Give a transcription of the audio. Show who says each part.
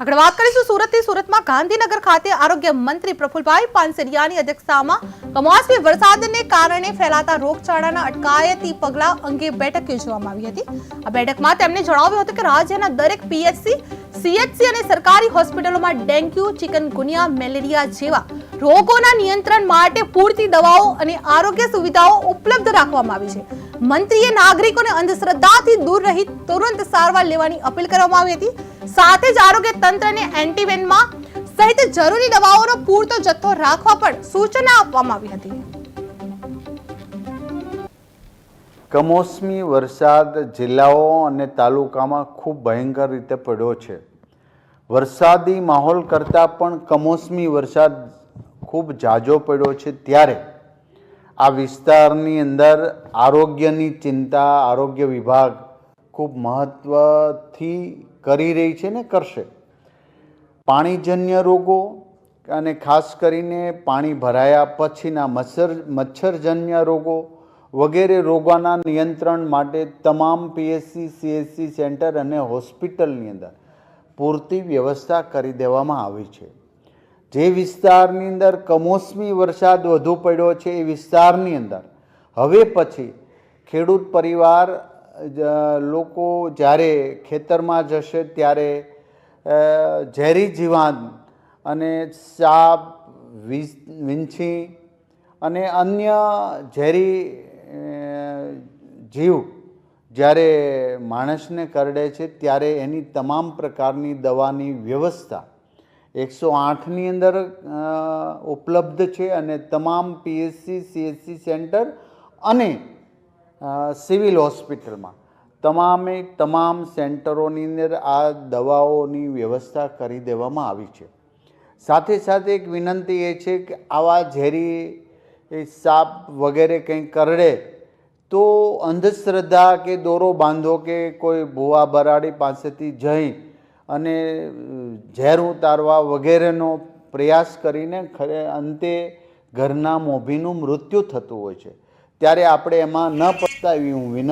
Speaker 1: આગળ વાત કરીશું સુરતથી. સુરતમાં ગાંધીનગર ખાતે આરોગ્ય મંત્રી પ્રફુલભાઈ પાનસેરિયાની અધ્યક્ષતામાં કમોસમી વરસાદને કારણે ફેલાતા રોગચાળાના અટકાયતી પગલાં અંગે બેઠક યોજવામાં આવી હતી. આ બેઠકમાં તેમણે જણાવ્યું હતું કે રાજ્યના દરેક પીએચસી સીએચસી અને સરકારી હોસ્પિટલોમાં ડેન્ગ્યુ ચિકનગુનિયા મેલેરિયા જેવા રોગોના નિયંત્રણ માટે પૂરતી દવાઓ અને આરોગ્ય સુવિધાઓ ઉપલબ્ધ રાખવામાં આવી છે. મંત્રીએ નાગરિકોને અંધશ્રદ્ધાથી દૂર રહી તુરંત સારવાર લેવાની અપીલ કરવામાં આવી હતી. સાથે જ આરોગ્ય તંત્રને એન્ટીવેનમાં સહિત જરૂરી દવાઓનો પૂરતો જથ્થો રાખવા પણ સૂચના આપવામાં આવી હતી.
Speaker 2: કમોસમી વરસાદ જિલ્લાઓ અને તાલુકામાં ખૂબ ભયંકર રીતે પડ્યો છે. વરસાદી માહોલ કરતાં પણ કમોસમી વરસાદ ખૂબ જાજો પડ્યો છે ત્યારે આ વિસ્તારની અંદર આરોગ્યની ચિંતા આરોગ્ય વિભાગ ખૂબ મહત્ત્વથી કરી રહી છે ને કરશે. પાણીજન્ય રોગો અને ખાસ કરીને પાણી ભરાયા પછીના મચ્છર મચ્છરજન્ય રોગો વગેરે રોગોના નિયંત્રણ માટે તમામ પીએચસી સીએસસી સેન્ટર અને હોસ્પિટલની અંદર પૂરતી વ્યવસ્થા કરી દેવામાં આવી છે. જે વિસ્તારની અંદર કમોસમી વરસાદ વધુ પડ્યો છે એ વિસ્તારની અંદર. હવે પછી ખેડૂત પરિવાર લોકો જ્યારે ખેતરમાં જશે ત્યારે ઝેરી જીવાન અને સાપ વિંછી અને અન્ય ઝેરી જીવ જ્યારે માણસને કરડે છે ત્યારે એની તમામ પ્રકારની દવાની વ્યવસ્થા એકસો આઠની અંદર ઉપલબ્ધ છે અને તમામ પીએચસી સીએચસી સેન્ટર અને સિવિલ હોસ્પિટલમાં. તમામે તમામ સેન્ટરોની અંદર આ દવાઓની વ્યવસ્થા કરી દેવામાં આવી છે. સાથે સાથે એક વિનંતી એ છે કે આવા ઝેરી સાપ વગેરે કંઈ કરડે તો અંધશ્રદ્ધા કે દોરો બાંધો કે કોઈ ભૂવા બરાડી પાસેથી જઈ અને ઝેર ઉતારવા વગેરેનો પ્રયાસ કરીને ખરે અંતે ઘરના મોભીનું મૃત્યુ થતું હોય છે. ત્યારે આપણે એમાં ન પસ્તાવી, હું વિનંતી